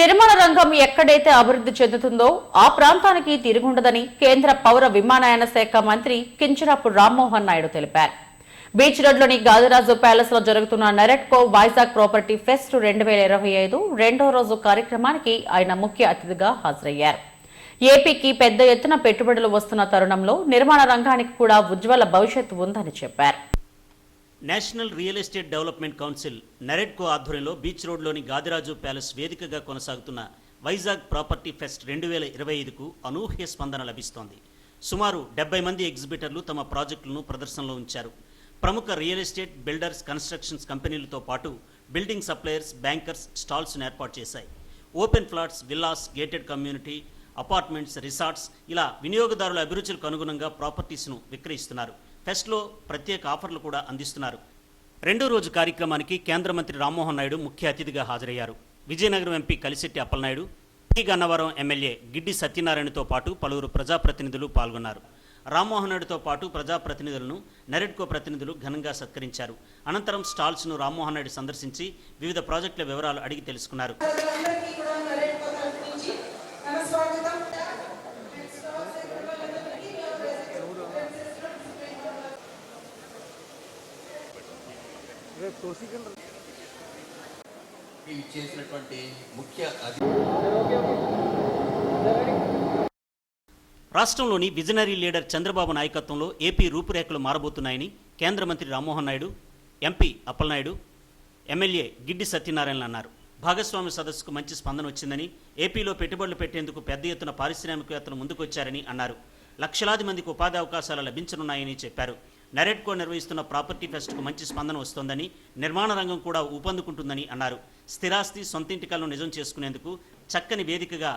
నిర్మాణ రంగం ఎక్కడైతే అభివృద్ధి చెందుతుందో ఆ ప్రాంతానికి తిరుగుండదని కేంద్ర పౌర విమానయాన శాఖ మంత్రి కించరాపు రామ్మోహన్ నాయుడు తెలిపారు. బీచ్ రోడ్లోని గాదిరాజు ప్యాలెస్లో జరుగుతున్న నెరెట్కో వైజాగ్ ప్రాపర్టీ ఫెస్ట్ రెండు వేల ఇరవై ఐదు రెండో రోజు కార్యక్రమానికి ఆయన ముఖ్య అతిథిగా హాజరయ్యారు. ఏపీకి పెద్ద ఎత్తున పెట్టుబడులు వస్తున్న తరుణంలో నిర్మాణ రంగానికి కూడా ఉజ్వల భవిష్యత్తు ఉందని చెప్పారు. National real estate development council NAREDCO ఆధ్వర్యంలో బీచ్ రోడ్లోని గాదిరాజు ప్యాలెస్ వేదికగా కొనసాగుతున్న వైజాగ్ ప్రాపర్టీ ఫెస్ట్ రెండు వేల ఇరవై ఐదుకు అనూహ్య స్పందన లభిస్తోంది. సుమారు డెబ్బై మంది ఎగ్జిబిటర్లు తమ ప్రాజెక్టులను ప్రదర్శనలో ఉంచారు. ప్రముఖ రియల్ ఎస్టేట్ బిల్డర్స్ కన్స్ట్రక్షన్స్ కంపెనీలతో పాటు బిల్డింగ్ సప్లయర్స్ బ్యాంకర్స్ స్టాల్స్ను ఏర్పాటు చేశాయి. Open flats villas gated community apartments resorts ఇలా వినియోగదారుల అభిరుచులకు అనుగుణంగా ప్రాపర్టీస్ను విక్రయిస్తున్నారు. ఫెస్ట్లో ప్రత్యేక ఆఫర్లు కూడా అందిస్తున్నారు. రెండో రోజు కార్యక్రమానికి కేంద్ర మంత్రి రామ్మోహన్ నాయుడు ముఖ్య అతిథిగా హాజరయ్యారు. Vizianagaram MP Kalisetti Appalanaidu T Gannavaram MLA Giddi సత్యనారాయణతో పాటు పలువురు ప్రజాప్రతినిధులు పాల్గొన్నారు. రామ్మోహన్ నాయుడుతో పాటు ప్రజాప్రతినిధులను నెరెడ్కో ప్రతినిధులు ఘనంగా సత్కరించారు. అనంతరం స్టాల్స్ను రామ్మోహన్ నాయుడు సందర్శించి వివిధ ప్రాజెక్టుల వివరాలు అడిగి తెలుసుకున్నారు ప్రజలందరికీ కూడా నరేట్ తరఫు నుంచి మన స్వాగతం చేసినటువంటి ముఖ్య రాష్ట్రంలోని విజనరీ లీడర్ చంద్రబాబు నాయకత్వంలో ఏపీ రూపురేఖలు మారబోతున్నాయని కేంద్ర మంత్రి రామ్మోహన్ నాయుడు ఎంపీ అప్పలనాయుడు ఎమ్మెల్యే గిడ్డి సత్యనారాయణ అన్నారు. భాగస్వామ్య సదస్సుకు మంచి స్పందన వచ్చిందని ఏపీలో పెట్టుబడులు పెట్టేందుకు పెద్ద ఎత్తున పారిశ్రామికవేత్తలు ముందుకొచ్చారని అన్నారు. లక్షలాది మందికి ఉపాధి అవకాశాలు లభించనున్నాయని చెప్పారు. నెరెడ్కో నిర్వహిస్తున్న ప్రాపర్టీ ఫెస్ట్కు మంచి స్పందన వస్తోందని నిర్మాణ రంగం కూడా ఊపందుకుంటుందని అన్నారు. స్థిరాస్తి సొంతింటి కలను నిజం చేసుకునేందుకు చక్కని వేదికగా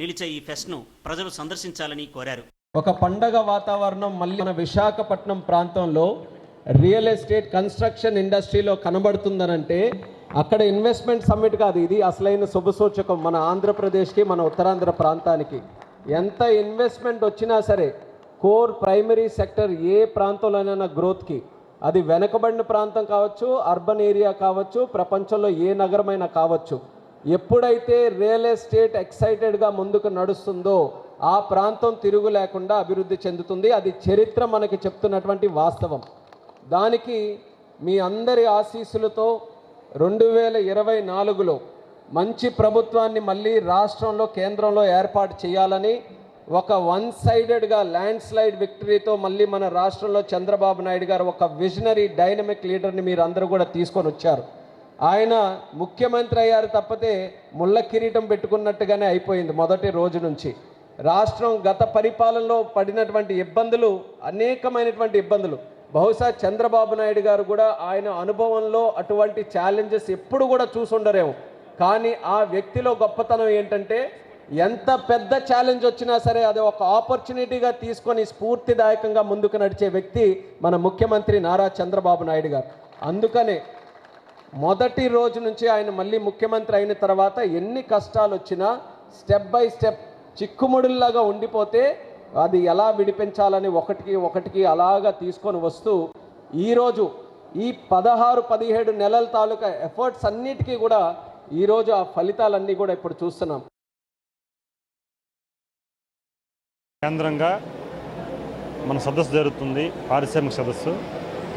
నిలిచే ఈ ఫెస్ట్ను ప్రజలు సందర్శించాలని కోరారు. ఒక పండగ వాతావరణం మళ్ళీ మన విశాఖపట్నం ప్రాంతంలో రియల్ ఎస్టేట్ కన్స్ట్రక్షన్ ఇండస్ట్రీలో కనబడుతుందనంటే అక్కడ ఇన్వెస్ట్మెంట్ సమ్మిట్ కాదు ఇది అసలైన శుభసూచకం మన ఆంధ్రప్రదేశ్కి మన ఉత్తరాంధ్ర ప్రాంతానికి. ఎంత ఇన్వెస్ట్మెంట్ వచ్చినా సరే కోర్ ప్రైమరీ సెక్టర్ ఏ ప్రాంతంలోనైనా గ్రోత్కి అది వెనకబడిన ప్రాంతం కావచ్చు అర్బన్ ఏరియా కావచ్చు ప్రపంచంలో ఏ నగరమైనా కావచ్చు ఎప్పుడైతే రియల్ ఎస్టేట్ ఎక్సైటెడ్గా ముందుకు నడుస్తుందో ఆ ప్రాంతం తిరుగు లేకుండా అభివృద్ధి చెందుతుంది. అది చరిత్ర మనకి చెప్తున్నటువంటి వాస్తవం. దానికి మీ అందరి ఆశీస్సులతో రెండు వేల ఇరవై నాలుగులో మంచి ప్రభుత్వాన్ని మళ్ళీ రాష్ట్రంలో కేంద్రంలో ఏర్పాటు చేయాలని ఒక వన్ సైడెడ్గా ల్యాండ్ స్లైడ్ విక్టరీతో మళ్ళీ మన రాష్ట్రంలో చంద్రబాబు నాయుడు గారు ఒక విజనరీ డైనమిక్ లీడర్ని మీరు అందరూ కూడా తీసుకొని వచ్చారు. ఆయన ముఖ్యమంత్రి అయ్యారు తప్పితే ముళ్ళ కిరీటం పెట్టుకున్నట్టుగానే అయిపోయింది మొదటి రోజు నుంచి. రాష్ట్రం గత పరిపాలనలో పడినటువంటి ఇబ్బందులు అనేకమైనటువంటి ఇబ్బందులు. బహుశా చంద్రబాబు నాయుడు గారు కూడా ఆయన అనుభవంలో అటువంటి ఛాలెంజెస్ ఎప్పుడు కూడా చూసుండరేమో. కానీ ఆ వ్యక్తిలో గొప్పతనం ఏంటంటే ఎంత పెద్ద ఛాలెంజ్ వచ్చినా సరే అది ఒక ఆపర్చునిటీగా తీసుకొని స్ఫూర్తిదాయకంగా ముందుకు నడిచే వ్యక్తి మన ముఖ్యమంత్రి నారా చంద్రబాబు నాయుడు గారు. అందుకనే మొదటి రోజు నుంచి ఆయన మళ్ళీ ముఖ్యమంత్రి అయిన తర్వాత ఎన్ని కష్టాలు వచ్చినా స్టెప్ బై స్టెప్ చిక్కుముడుల్లాగా ఉండిపోతే అది ఎలా విడిపించాలని ఒకటికి ఒకటికి అలాగా తీసుకొని వస్తూ ఈరోజు ఈ పదహారు పదిహేడు నెలల తాలూకా ఎఫర్ట్స్ అన్నిటికీ కూడా ఈరోజు ఆ ఫలితాలన్నీ కూడా ఇప్పుడు చూస్తున్నాం. కేంద్రంగా మన సదస్సు జరుగుతుంది పారిశ్రామిక సదస్సు.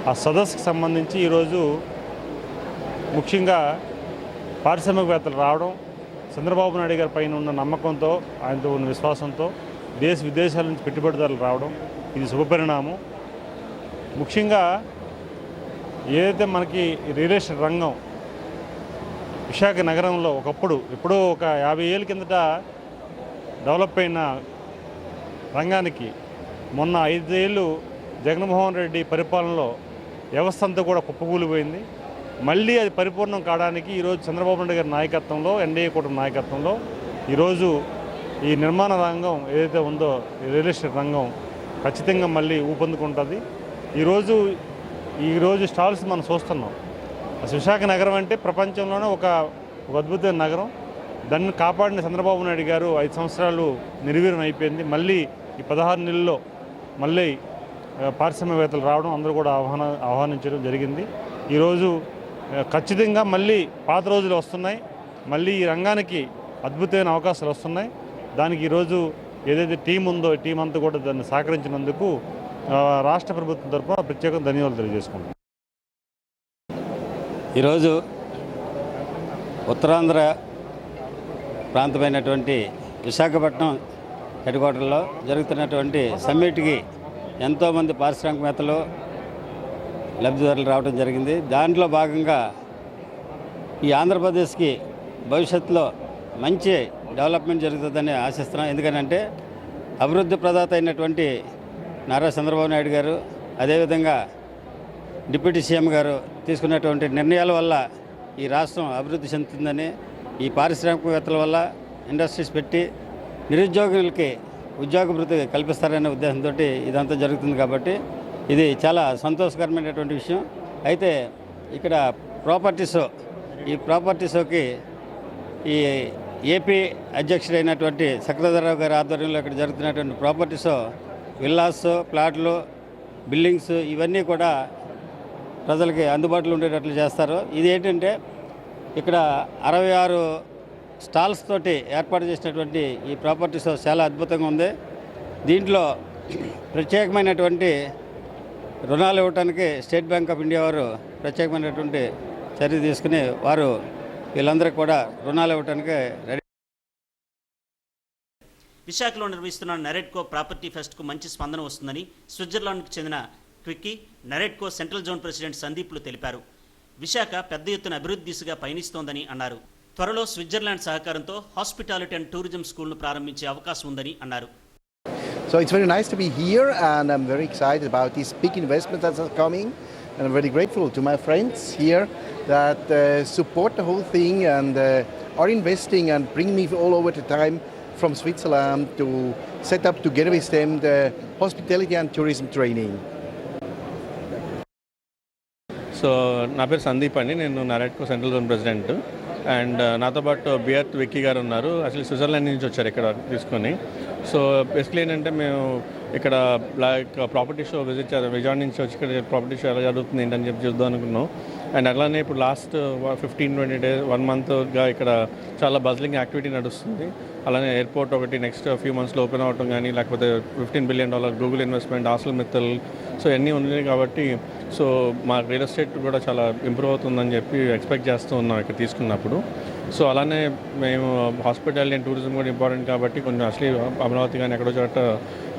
ఆ సదస్సుకు సంబంధించి ఈరోజు ముఖ్యంగా పారిశ్రామికవేత్తలు రావడం చంద్రబాబు నాయుడు గారి పైన ఉన్న నమ్మకంతో ఆయనతో ఉన్న విశ్వాసంతో దేశ విదేశాల నుంచి పెట్టుబడిదారులు రావడం ఇది శుభపరిణామం ముఖ్యంగా ఏదైతే మనకి రియల్ ఎస్టేట్ రంగం విశాఖ నగరంలో ఒకప్పుడు ఎప్పుడో ఒక యాభై ఏళ్ళ కిందట డెవలప్ అయిన రంగానికి మొన్న ఐదేళ్ళు జగన్మోహన్ రెడ్డి పరిపాలనలో వ్యవస్థ అంతా కూడా కుప్పకూలిపోయింది. మళ్ళీ అది పరిపూర్ణం కావడానికి ఈరోజు చంద్రబాబు నాయుడు గారి నాయకత్వంలో ఎన్డీఏ కూటమి నాయకత్వంలో ఈరోజు ఈ నిర్మాణ రంగం ఏదైతే ఉందో రియల్ ఎస్టేట్ రంగం ఖచ్చితంగా మళ్ళీ ఊపందుకుంటుంది. ఈరోజు ఈరోజు స్టాల్స్ మనం చూస్తున్నాం. అసలు విశాఖ నగరం అంటే ప్రపంచంలోనే ఒక ఒక అద్భుతమైన నగరం. దాన్ని కాపాడిన చంద్రబాబు నాయుడు గారు ఐదు సంవత్సరాలు నిర్వీర్యం అయిపోయింది. మళ్ళీ ఈ పదహారు నెలల్లో మళ్ళీ పారిశ్రామ్యవేత్తలు పారిశ్రామికవేత్తలు రావడం అందరూ కూడా ఆహ్వాన ఆహ్వానించడం జరిగింది. ఈరోజు ఖచ్చితంగా మళ్ళీ పాత రోజులు వస్తున్నాయి. మళ్ళీ ఈ రంగానికి అద్భుతమైన అవకాశాలు వస్తున్నాయి. దానికి ఈరోజు ఏదైతే టీం ఉందో టీం అంతా కూడా దాన్ని సహకరించినందుకు రాష్ట్ర ప్రభుత్వం తరఫున ప్రత్యేక ధన్యవాదాలు తెలియజేసుకుంటున్నాను. ఈరోజు ఉత్తరాంధ్ర ప్రాంతమైనటువంటి విశాఖపట్నం హెడ్ క్వార్టర్లో జరుగుతున్నటువంటి సమ్మిట్కి ఎంతోమంది పారిశ్రామికవేత్తలు లబ్ధిదారులు రావడం జరిగింది. దాంట్లో భాగంగా ఈ ఆంధ్రప్రదేశ్కి భవిష్యత్తులో మంచి డెవలప్మెంట్ జరుగుతుందని ఆశిస్తున్నాం. ఎందుకనంటే అభివృద్ధి ప్రదాత అయినటువంటి నారా చంద్రబాబు నాయుడు గారు అదేవిధంగా డిప్యూటీ సీఎం గారు తీసుకున్నటువంటి నిర్ణయాల వల్ల ఈ రాష్ట్రం అభివృద్ధి చెందుతుందని ఈ పారిశ్రామికవేత్తల వల్ల ఇండస్ట్రీస్ పెట్టి నిరుద్యోగులకి ఉద్యోగ భృతి కల్పిస్తారనే ఉద్దేశంతో ఇదంతా జరుగుతుంది కాబట్టి ఇది చాలా సంతోషకరమైనటువంటి విషయం. అయితే ఇక్కడ ప్రాపర్టీస్ ఈ ప్రాపర్టీస్కి ఈ ఏపీ అధ్యక్షుడైనటువంటి చక్రధరరావు గారి ఆధ్వర్యంలో ఇక్కడ జరుగుతున్నటువంటి ప్రాపర్టీ విల్లాస్ ప్లాట్లు బిల్డింగ్స్ ఇవన్నీ కూడా ప్రజలకి అందుబాటులో ఉండేటట్లు చేస్తారు. ఇది ఏంటంటే ఇక్కడ అరవై ఆరు స్టాల్స్ తోటి ఏర్పాటు చేసినటువంటి ఈ ప్రాపర్టీ షో చాలా అద్భుతంగా ఉంది. దీంట్లో ప్రత్యేకమైనటువంటి రుణాలు ఇవ్వడానికి స్టేట్ బ్యాంక్ ఆఫ్ ఇండియా వారు ప్రత్యేకమైనటువంటి చర్య తీసుకుని వారు వీళ్ళందరికీ కూడా రుణాలు ఇవ్వడానికి రెడీ. విశాఖలో నిర్వహిస్తున్న నెరెడ్కో ప్రాపర్టీ ఫెస్ట్కు మంచి స్పందన వస్తుందని స్విట్జర్లాండ్కు చెందిన క్విక్కి నరేట్కో సెంట్రల్ జోన్ ప్రెసిడెంట్ సందీప్లు తెలిపారు. విశాఖ పెద్ద ఎత్తున అభివృద్ధి దిశగా పయనిస్తోందని అన్నారు. త్వరలో స్విట్జర్లాండ్ సహకారంతో హాస్పిటాలిటీ అండ్ టూరిజం స్కూల్ను ప్రారంభించే అవకాశం ఉందని అన్నారు So it's very nice to be here, and I'm very excited about these big investments that are coming. And I'm very grateful to my friends here that uh, support the whole thing and uh, are investing and bring me all over the time from Switzerland to set up together with them the hospitality and tourism training. So నా పేరు సందీప్ అండి నేను NAREDCO central zone president and నాతో పాటు బియర్త్ విక్కీ గారు ఉన్నారు. అసలు Switzerland నుంచి వచ్చారు ఇక్కడ తీసుకొని. సో బేసిక్లీ ఏంటంటే మేము ఇక్కడ లైక్ ప్రాపర్టీ షో విజిట్ చేద్దాం విజయవాడ నుంచి వచ్చి ఇక్కడ ప్రాపర్టీ షో ఎలా జరుగుతుంది ఏంటని చెప్పి చూద్దాం అనుకున్నాం. అండ్ అలానే ఇప్పుడు last fifteen twenty days one మంత్గా ఇక్కడ చాలా బజ్లింగ్ యాక్టివిటీ నడుస్తుంది. అలానే ఎయిర్పోర్ట్ ఒకటి నెక్స్ట్ ఫ్యూ మంత్స్లో ఓపెన్ అవ్వటం కానీ లేకపోతే fifteen billion dollar Google investment ఆసల్ Mittal so ఇవన్నీ ఉన్నాయి కాబట్టి సో మా రియల్ ఎస్టేట్ కూడా చాలా ఇంప్రూవ్ అవుతుందని చెప్పి ఎక్స్పెక్ట్ చేస్తూ ఉన్నాం ఇక్కడ తీసుకున్నప్పుడు. సో అలానే మేము హాస్పిటాలిటీ అండ్ టూరిజం కూడా ఇంపార్టెంట్ కాబట్టి కొంచెం అసలు అమరావతి కానీ ఎక్కడో చోట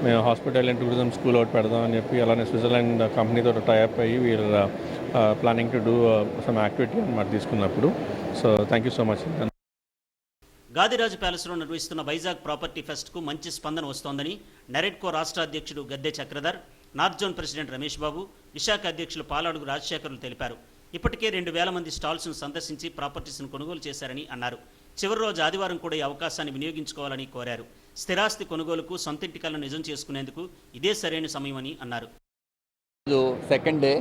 మేము హాస్పిటాలిటీ అండ్ టూరిజం స్కూల్ ఒకటి పెడదాం అని చెప్పి అలానే స్విట్జర్లాండ్ కంపెనీతో టైఅప్ అయ్యి వీళ్ళ planning to do some activity అనమాట తీసుకున్నప్పుడు. So thank you so much Gadiraju ప్యాలెస్లో నిర్వహిస్తున్న వైజాగ్ ప్రాపర్టీ ఫెస్ట్కు మంచి స్పందన వస్తోందని నెరెడ్కో రాష్ట్ర అధ్యక్షుడు Gadde Chakradhar north zone president Ramesh Babu Visakha అధ్యక్షులు పాలాడుగు రాజశేఖరులు తెలిపారు. ఇప్పటికే రెండు వేల మంది స్టాల్స్ను సందర్శించి ప్రాపర్టీస్ను కొనుగోలు చేశారని అన్నారు. చివరి రోజు ఆదివారం కూడా ఈ అవకాశాన్ని వినియోగించుకోవాలని కోరారు. స్థిరాస్తి కొనుగోలుకు సొంతింటి కలను నిజం చేసుకునేందుకు ఇదే సరైన సమయమని అన్నారు. సెకండ్ డే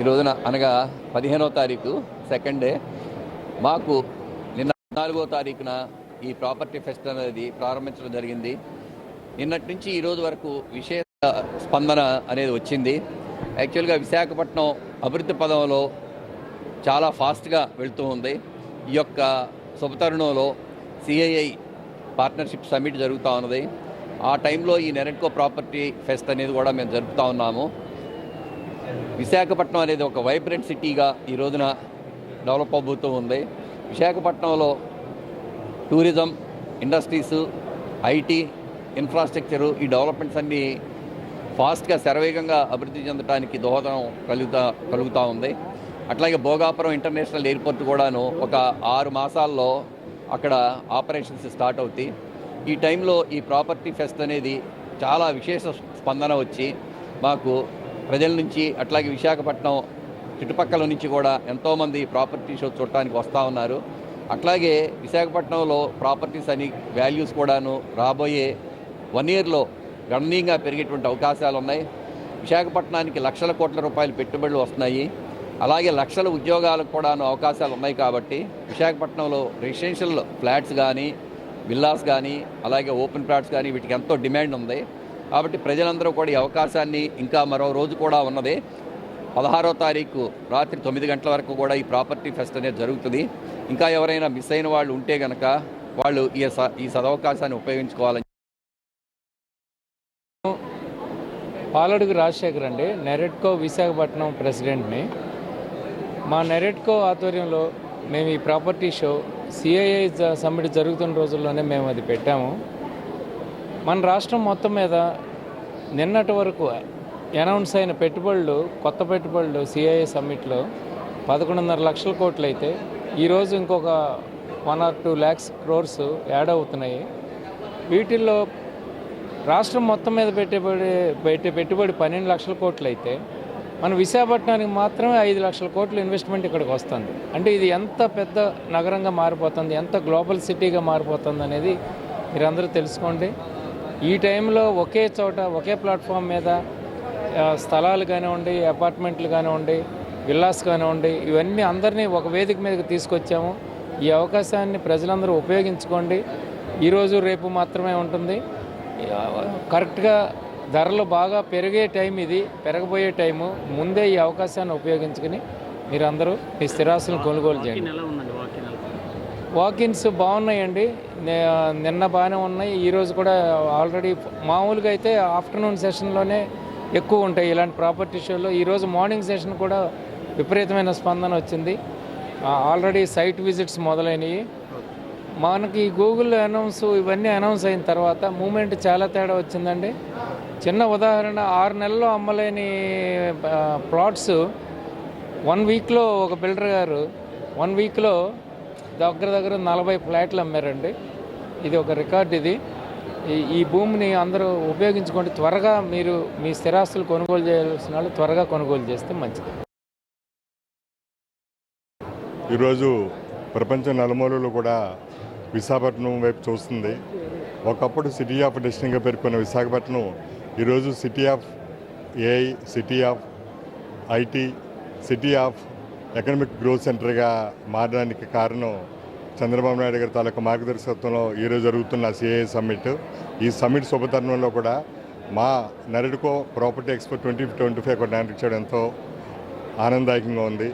ఈ రోజున అనగా పదిహేనవ తారీఖు సెకండ్ డే మాకు నాలుగో తారీఖున ఈ ప్రాపర్టీ ఫెస్ట్ అనేది ప్రారంభించడం జరిగింది. నిన్నటి నుంచి ఈరోజు వరకు విశేష స్పందన అనేది వచ్చింది. యాక్చువల్గా విశాఖపట్నం అభివృద్ధి పదంలో చాలా ఫాస్ట్గా వెళుతూ ఉంది. ఈ యొక్క శుభతరుణంలో సిఐఐ పార్ట్నర్షిప్ సమ్మిట్ జరుగుతూ ఉన్నది. ఆ టైంలో ఈ నెరెట్కో ప్రాపర్టీ ఫెస్ట్ అనేది కూడా మేము జరుపుతూ ఉన్నాము. విశాఖపట్నం అనేది ఒక వైబ్రెంట్ సిటీగా ఈ రోజున డెవలప్ అవబోతూ ఉంది. విశాఖపట్నంలో టూరిజం ఇండస్ట్రీస్ ఐటీ ఇన్ఫ్రాస్ట్రక్చరు ఈ డెవలప్మెంట్స్ అన్నీ ఫాస్ట్గా శరవేగంగా అభివృద్ధి చెందడానికి దోహదం కలుగుతా కలుగుతూ ఉంది. అట్లాగే భోగాపురం ఇంటర్నేషనల్ ఎయిర్పోర్ట్ కూడాను ఒక ఆరు మాసాల్లో అక్కడ ఆపరేషన్స్ స్టార్ట్ అవుతాయి ఈ టైంలో ఈ ప్రాపర్టీ ఫెస్ట్ అనేది చాలా విశేష స్పందన వచ్చి మాకు ప్రజల నుంచి అట్లాగే విశాఖపట్నం చుట్టుపక్కల నుంచి కూడా ఎంతోమంది ప్రాపర్టీ షో చూడటానికి వస్తూ ఉన్నారు. అట్లాగే విశాఖపట్నంలో ప్రాపర్టీస్ అని వాల్యూస్ కూడాను రాబోయే వన్ ఇయర్లో గణనీయంగా పెరిగేటువంటి అవకాశాలు ఉన్నాయి. విశాఖపట్నానికి లక్షల కోట్ల రూపాయలు పెట్టుబడులు వస్తున్నాయి. అలాగే లక్షల ఉద్యోగాలకు కూడాను అవకాశాలు ఉన్నాయి కాబట్టి విశాఖపట్నంలో రెసిడెన్షియల్ ఫ్లాట్స్ కానీ విల్లాస్ కానీ అలాగే ఓపెన్ ఫ్లాట్స్ కానీ వీటికి ఎంతో డిమాండ్ ఉంది. కాబట్టి ప్రజలందరూ కూడా ఈ అవకాశాన్ని ఇంకా మరో రోజు కూడా ఉన్నది. పదహారో తారీఖు రాత్రి తొమ్మిది గంటల వరకు కూడా ఈ ప్రాపర్టీ ఫెస్ట్ అనేది జరుగుతుంది. ఇంకా ఎవరైనా మిస్ అయిన వాళ్ళు ఉంటే కనుక వాళ్ళు ఈ స- ఈ సదవకాశాన్ని ఉపయోగించుకోవాలని పాలడుగు రాజశేఖర్ అండి. నెరెట్కో విశాఖపట్నం ప్రెసిడెంట్ని. మా నెరెట్కో ఆధ్వర్యంలో మేము ఈ ప్రాపర్టీ షో సిఐఐ సమ్మిట్ జరుగుతున్న రోజుల్లోనే మేము అది పెట్టాము. మన రాష్ట్రం మొత్తం మీద నిన్నటి వరకు అనౌన్స్ అయిన పెట్టుబడులు కొత్త పెట్టుబడులు సిఐఏ సమ్మిట్లో పదకొండున్నర లక్షల కోట్లు అయితే ఈరోజు ఇంకొక one or two lakhs crores add అవుతున్నాయి. వీటిల్లో రాష్ట్రం మొత్తం మీద పెట్టుబడి పెట్టే పెట్టుబడి పన్నెండు లక్షల కోట్లు అయితే మన విశాఖపట్నానికి మాత్రమే ఐదు లక్షల కోట్లు ఇన్వెస్ట్మెంట్ ఇక్కడికి వస్తుంది. అంటే ఇది ఎంత పెద్ద నగరంగా మారిపోతుంది ఎంత గ్లోబల్ సిటీగా మారిపోతుంది అనేది మీరందరూ తెలుసుకోండి. ఈ టైంలో ఒకే చోట ఒకే ప్లాట్ఫామ్ మీద స్థలాలు కానివ్వండి అపార్ట్మెంట్లు కానివ్వండి విల్లాస్ కానివ్వండి ఇవన్నీ అందరినీ ఒక వేదిక మీదకి తీసుకొచ్చాము. ఈ అవకాశాన్ని ప్రజలందరూ ఉపయోగించుకోండి. ఈరోజు రేపు మాత్రమే ఉంటుంది. కరెక్ట్గా ధరలు బాగా పెరిగే టైం ఇది పెరగబోయే టైము. ముందే ఈ అవకాశాన్ని ఉపయోగించుకుని మీరందరూ మీ స్థిరాస్తులను కొనుగోలు చేయండి. వాకిన్స్ బాగున్నాయండి. నిన్న బాగానే ఉన్నాయి. ఈరోజు కూడా ఆల్రెడీ మామూలుగా అయితే ఆఫ్టర్నూన్ సెషన్లోనే ఎక్కువ ఉంటాయి ఇలాంటి ప్రాపర్టీ షోలో. ఈరోజు మార్నింగ్ సెషన్ కూడా విపరీతమైన స్పందన వచ్చింది. ఆల్రెడీ సైట్ విజిట్స్ మొదలైనవి మనకి గూగుల్ అనౌన్స్ ఇవన్నీ అనౌన్స్ అయిన తర్వాత మూమెంట్ చాలా తేడా వచ్చిందండి. చిన్న ఉదాహరణ ఆరు నెలల్లో అమ్మలేని ప్లాట్స్ వన్ వీక్లో ఒక బిల్డర్ గారు వన్ వీక్లో దగ్గర దగ్గర నలభై ఫ్లాట్లు అమ్మారండి. ఇది ఒక రికార్డ్ ఇది. ఈ ఈ భూమిని అందరూ ఉపయోగించుకోండి త్వరగా మీరు మీ స్థిరాస్తులు కొనుగోలు చేయాల్సిన వాళ్ళు త్వరగా కొనుగోలు చేస్తే మంచిది. ఈరోజు ప్రపంచం నలుమూలలు కూడా విశాఖపట్నం వైపు చూస్తుంది. ఒకప్పుడు సిటీ ఆఫ్ డెస్టినీగా పేర్కొన్న విశాఖపట్నం ఈరోజు city of AI city of IT city of economic growth సెంటర్గా మారడానికి కారణం చంద్రబాబు నాయుడు గారి తాలూకు మార్గదర్శకత్వంలో ఈరోజు జరుగుతున్న సిఐ సమ్మిట్. ఈ సమ్మిట్ శుభతరుణంలో కూడా మా NAREDCO property expo twenty twenty five కూడా చేయడం ఎంతో ఆనందదాయకంగా ఉంది.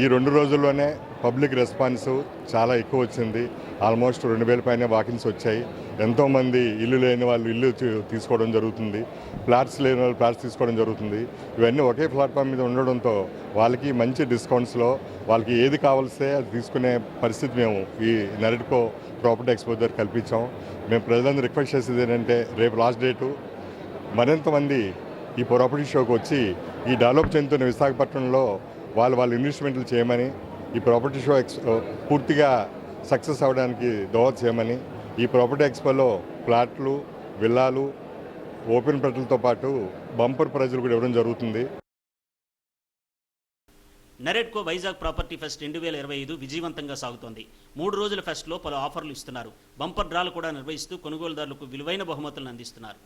ఈ రెండు రోజుల్లోనే పబ్లిక్ రెస్పాన్స్ చాలా ఎక్కువ వచ్చింది. ఆల్మోస్ట్ రెండు వేల పైన వాకిన్స్ వచ్చాయి. ఎంతోమంది ఇల్లు లేని వాళ్ళు ఇల్లు తీసుకోవడం జరుగుతుంది. ఫ్లాట్స్ లేని వాళ్ళు ఫ్లాట్స్ తీసుకోవడం జరుగుతుంది. ఇవన్నీ ఒకే ప్లాట్ఫామ్ మీద ఉండడంతో వాళ్ళకి మంచి డిస్కౌంట్స్లో వాళ్ళకి ఏది కావాల్సే అది తీసుకునే పరిస్థితి మేము ఈ నరటికో ప్రాపర్టీ ఎక్స్పోజర్ దగ్గర కల్పించాం. మేము ప్రజలందరూ రిక్వెస్ట్ చేసేది ఏంటంటే రేపు లాస్ట్ డేటు మరింతమంది ఈ ప్రాపర్టీ షోకి వచ్చి ఈ డెవలప్ చెందుతున్న విశాఖపట్నంలో వాళ్ళు వాళ్ళ ఇన్వెస్ట్మెంట్లు చేయమని ఈ ప్రాపర్టీ షో ఎక్స్ పూర్తిగా సక్సెస్ అవ్వడానికి దోహద చేయమని ఈ ప్రాపర్టీ ఎక్స్పోలో ఫ్లాట్లు విల్లాలు ఓపెన్ ప్రజలతో పాటు బంపర్ ప్రైజులు కూడా ఇవ్వడం జరుగుతుంది. నెరెట్కో వైజాగ్ ప్రాపర్టీ ఫెస్ట్ రెండు వేల ఇరవై ఐదు విజయవంతంగా సాగుతోంది. మూడు రోజుల ఫెస్ట్లో పలు ఆఫర్లు ఇస్తున్నారు. బంపర్ డ్రాలు కూడా నిర్వహిస్తూ కొనుగోలుదారులకు విలువైన బహుమతులను అందిస్తున్నారు.